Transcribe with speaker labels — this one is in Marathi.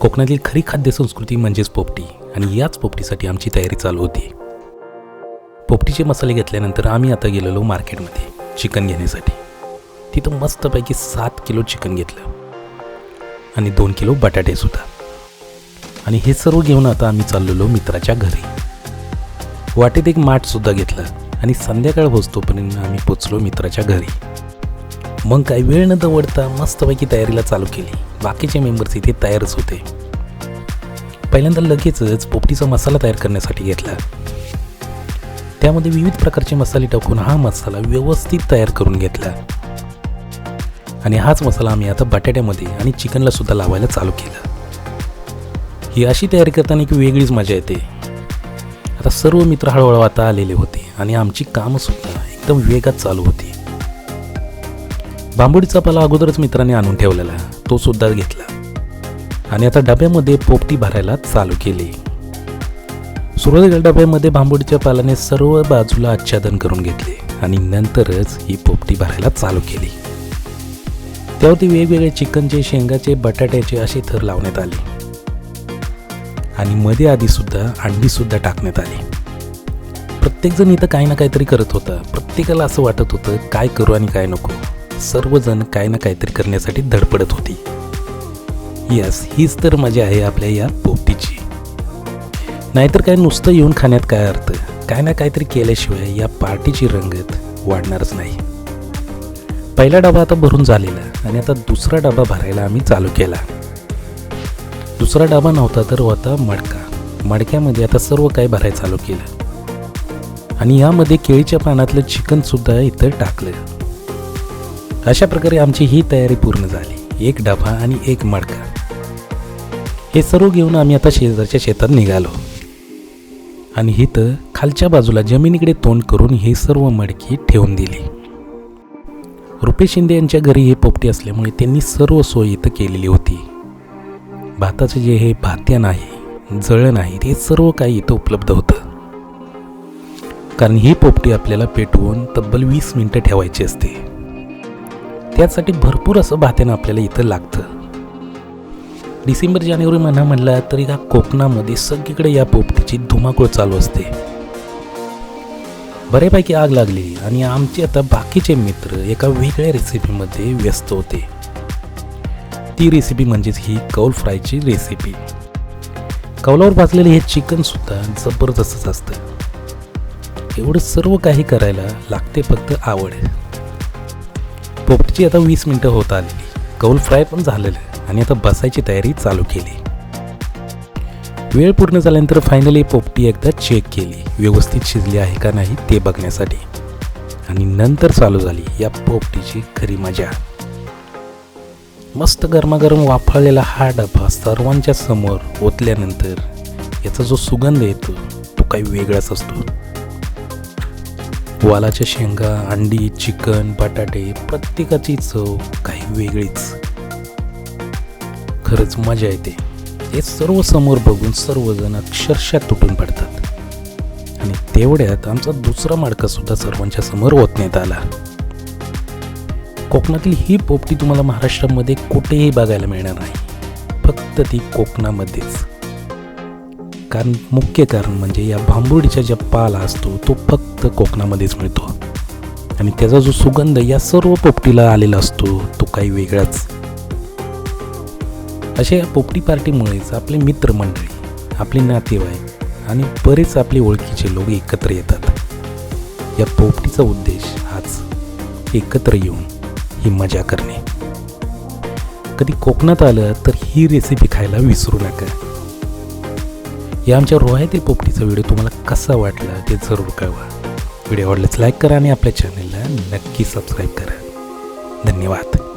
Speaker 1: कोकणातील खरी खाद्य संस्कृती म्हणजेच पोपटी. आणि याच पोपटीसाठी आमची तयारी चालू होती. पोपटीचे मसाले घेतल्यानंतर आम्ही आता गेलेलो मार्केटमध्ये चिकन घेण्यासाठी. तिथं मस्तपैकी सात किलो चिकन घेतलं. आणि दोन किलो बटाटेसुद्धा आणि हे सर्व घेऊन आता आम्ही चाललेलो मित्राच्या घरी. वाटेत एक माठसुद्धा घेतलं आणि संध्याकाळ पोचतोपर्यंत आम्ही पोचलो मित्राच्या घरी. मग काही वेळ न दवडता मस्तपैकी तयारीला चालू केली. बाकीचे मेंबर्स इथे तयारच होते. पहिल्यांदा लगेचच पोपटीचा मसाला तयार करण्यासाठी घेतला. त्यामध्ये विविध प्रकारचे मसाले टाकून हा मसाला व्यवस्थित तयार करून घेतला. आणि हाच मसाला आम्ही आता बटाट्यामध्ये आणि चिकनला सुद्धा लावायला चालू केलं. ही अशी तयारी करताना एक वेगळीच मजा येते. आता सर्व मित्र हळूहळू आता आलेले होते आणि आमची कामंसुद्धा एकदम वेगात चालू होती. बांबुडीचा पाला अगोदरच मित्राने आणून ठेवलेला. तो सुद्धा घेतला. आणि आता डब्यामध्ये पोपटी भरायला चालू केली. सुरुवातीला डब्यामध्ये भांबुडीच्या पालाने सर्व बाजूला आच्छादन करून घेतले आणि नंतरच ही पोपटी भरायला चालू केली. त्यावरती वेगवेगळे चिकनचे शेंगाचे बटाट्याचे असे थर लावण्यात आले. आणि मध्ये आधी सुद्धा अंडी सुद्धा टाकण्यात आली. प्रत्येकजण इथं काही ना काहीतरी करत होता. प्रत्येकाला असं वाटत होतं काय करू आणि काय नको? सर्वजण काय ना काहीतरी करण्यासाठी धडपडत होती. यस हीच तर मजा आहे आपल्या या पोपटीची. नाहीतर काय नुसतं येऊन खाण्यात काय अर्थ? काय ना काहीतरी केल्याशिवाय या पार्टीची रंगत वाढणारच नाही. पहिला डबा आता भरून झालेला आणि आता दुसरा डबा भरायला आम्ही चालू केला. दुसरा डबा नव्हता तर होता मडका. मडक्यामध्ये आता सर्व काही भरायला चालू केलं. आणि यामध्ये केळीच्या पानातलं चिकन सुद्धा इथं टाकलं. अशा प्रकारे आमची ही तयारी पूर्ण झाली. एक डबा आणि एक मडका. हे सर्व घेऊन आम्ही आता शेजारच्या शेतात निघालो. आणि इथं खालच्या बाजूला जमिनीकडे तोंड करून हे सर्व मडकी ठेवून दिली. रुपेश शिंदे यांच्या घरी हे पोपटी असल्यामुळे त्यांनी सर्व सोय इथं केलेली होती. भाताचं जे हे भात्या नाही जळण आहे ते सर्व काही इथं उपलब्ध होतं. कारण ही पोपटी आपल्याला पेटवून तब्बल वीस मिनटं ठेवायची असते. त्यासाठी भरपूर असं भात्यानं आपल्याला इथं लागतं. डिसेंबर जानेवारी महिना म्हणला तरी का कोकणामध्ये सगळीकडे या पोपटीची धुमाकूळ चालू असते. बऱ्यापैकी आग लागली आणि आमचे आता बाकीचे मित्र एका वेगळ्या रेसिपीमध्ये व्यस्त होते. ती रेसिपी म्हणजेच ही कौल फ्रायची रेसिपी कौलावर भाजलेले हे चिकनसुद्धा जबरदस्तच असतं. एवढं सर्व काही करायला लागते फक्त आवड. पोपटीची आता वीस मिनटं होत आलेली. कौल फ्राय पण झालेलं आणि आता बसायची तयारी चालू केली. वेळ पूर्ण झाल्यानंतर फायनली पोपटी एकदा चेक केली. व्यवस्थित शिजली आहे का नाही ते बघण्यासाठी. आणि नंतर चालू झाली या पोपटीची खरी मजा. मस्त गरमागरम वाफळलेला हा डबा सर्वांच्या समोर ओतल्यानंतर याचा जो सुगंध येतो तो काही वेगळाच असतो. वालाच्या शेंगा अंडी चिकन बटाटे प्रत्येकाची चव काही वेगळीच. खरंच मजा येते. हे सर्व समोर बघून सर्वजण अक्षरशः तुटून पडतात. आणि तेवढ्यात आमचा दुसरा माडका सुद्धा सर्वांच्या समोर ओतण्यात आला. कोकणातील ही पोपटी तुम्हाला महाराष्ट्रामध्ये कुठेही बघायला मिळणार नाही. फक्त ती कोकणामध्येच. कारण मुख्य कारण म्हणजे या भांबुर्डीचा ज्या पाला असतो तो फक्त कोकणामध्येच मिळतो. आणि त्याचा जो सुगंध या सर्व पोपटीला आलेला असतो तो काही वेगळाच. अशा या पोपटी पार्टीमुळेच आपले मित्रमंडळी आपले नातेवाईक आणि बरेच आपले ओळखीचे लोक एकत्र येतात. या पोपटीचा उद्देश हाच एकत्र येऊन ही मजा करणे. कधी कोकणात आलं तर ही रेसिपी खायला विसरू नका. या आमच्या रोहायतील पोपटीचा व्हिडिओ तुम्हाला कसा वाटला ते जरूर कळवा. व्हिडिओ आवडल्यास लाईक करा आणि आपल्या चॅनलला नक्की सबस्क्राईब करा. धन्यवाद.